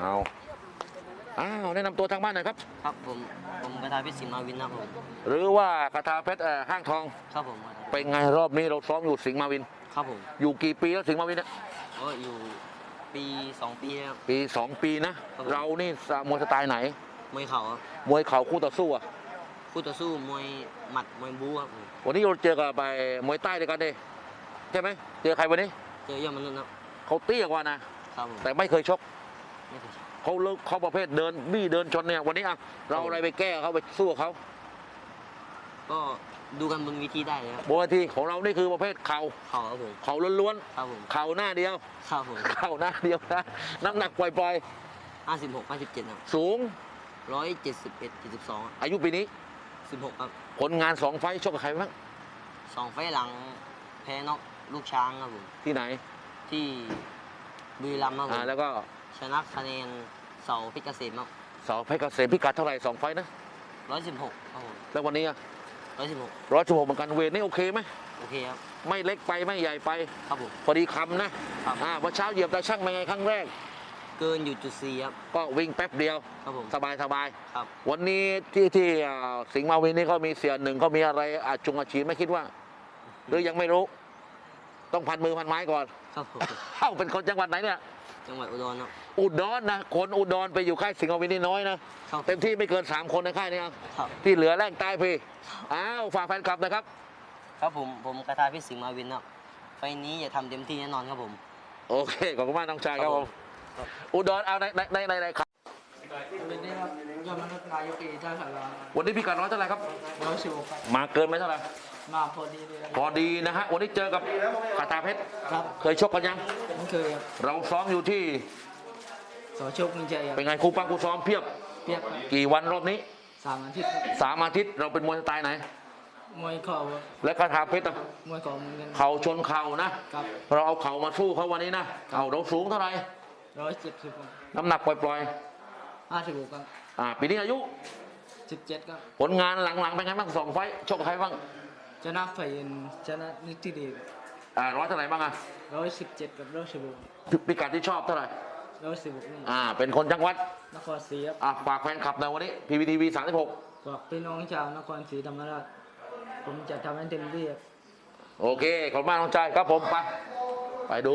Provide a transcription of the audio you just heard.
เอาอ้าวแนะนำตัวทางบ้านหน่อยครับ ครับผมผมกระทาพิสิทธิ์มาวินนะครับผมหรือว่าคาถาเพชรเอ่อห้างทองครับผมเป็นไงรอบนี้เราซ้อมอยู่สิงห์มาวิน ครับผมอยู่กี่ปีแล้วสิงห์มาวินเนี่ยก็อยู่ปีสองปีแล้วปีสองปีนะ ครับผม เรานี่สมวยสไตล์ไหน มวยเข่าครับมวยเข่าคู่ต่อสู้อะคู่ต่อสู้มวยหมัดมวยบู๊ครับผมวันนี้เราเจอกับไปมวยใต้ด้วยกันดิใช่ไหมเจอใครวันนี้เจอยอดมนุษย์ครับเขาเตี้ยกว่านะ ครับผมแต่ไม่เคยชกไม่ เคยชกเขาเลิกเขาประเภทเดินบี้เดินชนเนี่ยวันนี้อะเราอะไรไปแก้เขาไปสู้กับเขาก็ดูกันบนวิธีได้เลยครับบนเวทีของเรานี่คือประเภทเข่าเข่าครับผมเข่าล้วนครับผมๆเข่าหน้าเดียวครับผมเข่าหน้าเดียวนะน้ำหนักปล่อยห้าสิบหกห้าสิบเจ็ดครับๆสูงร้อยเจ็ดสิบเอ็ดเจ็ดสิบสองอายุปีนี้สิบหกครับผลงานสองไฟต์ชกกับใครบ้างสองไฟล์หลังแพ้น็อกลูกช้างครับผมที่ไหนที่บุรีรัมย์ครับผอ่ามแล้วก็ ชนะคะแนนเสาเพชรเกษมครับเสาเพชรเกษมพิกัดเท่าไหร่สองไฟต์นะร้อยสิบหกครับผมแล้ววันนี้ร้อยสิบหกร้อยชั่วโมงเหมือนกันเวทนี่โอเคไหมโอเคครับ ไม่เล็กไปไม่ใหญ่ไป ครับผม พอดีคำนะครับ อ่าวันเช้าเหยียบตาช่างเป็นไงครั้งแรก เกินอยู่จุดสี่ครับ ก็วิ่งแป๊บเดียว ครับผม สบายสบายครับ วันนี้ที่ที่อ่าสิงห์มาวินนี่เขามีเสียหนึ่งเขามีอะไรอาจุงอาชีพไม่คิดว่า หรือยังไม่รู้ ต้องพันมือพันไม้ก่อน ครับผม เอ้าเป็นคนจังหวัดไหนเนี่ย จังหวัดอุดรครับ อุดรนะคนอุดรไปอยู่ค่ายสิงห์มาวินนี่น้อยนะครับเต็มที่ไม่เกินสามคนในค่ายนี้อะครับ ที่เหลือแรงตายพี่อ้าวฝากแฟนคลับนะครับ ครับผมผมกระทาพิสิงห์มาวินครับ ไฟล์นี้อย่าทำเต็มที่แน่นอนครับผม โอเคขอบคุณมากน้องชายครับคผรับมผมอุดรเอาในในในในในครับวันนี้ครับยอดมนุษย์นายกเอท่าสาราวันนี้พี่กัดร้อยเท่าไหร่ครับ ร้อยสิบหกครับมาเกินไหมเท่าไหร่มาพอดีเลยครับพอดีนะฮะวันนี้เจอกับคาตาเพชรครับ เคยชกกันยังไม่ เคยครับเราซ้อมอยู่ที่สอโชคมีใจครับเป็นไงครูปังครูซ้อมเพียบ เปียกครับกี่วันรอบนี้สามอาทิตย์ครับสามอาทิตย์เราเป็นมวยสไตล์ไหน มวยเข่าครับและคาถาเพชรอะมวยเข่าเหมือนกันเข่าชนเข่านะครับเราเอาเข่ามาสู้เขาวันนี้นะเข่าเราสูงเท่าไหร่ร้อยเจ็ดสิบครับน้ำหนักปล่อยห้าสิบหกครับๆอ่าปีนี้อายุ สิบเจ็ดครับผลงานหลังๆเป็นไงบ้างสองไฟต์ชกกับใครบ้างชนะไฟเอ็นชนะนิติเดช อ่าร้อยเท่าไหร่บ้างอะร้อยสิบเจ็ดกับร้อยสิบหกพิกัดที่ชอบเท่าไหร่ร้อยสิบหกนี่อ่า เป็นคนจังหวัดนครศรีครับอะฝากแฟนคลับในวันนี้พีวีทีวีสามสิบหกฝากพี่น้องชาวนครศรีธรรมราชผมจะทำให้เต็มที่ครับโอเค ขอบคุณมากน้องชายครับผมไปไปดู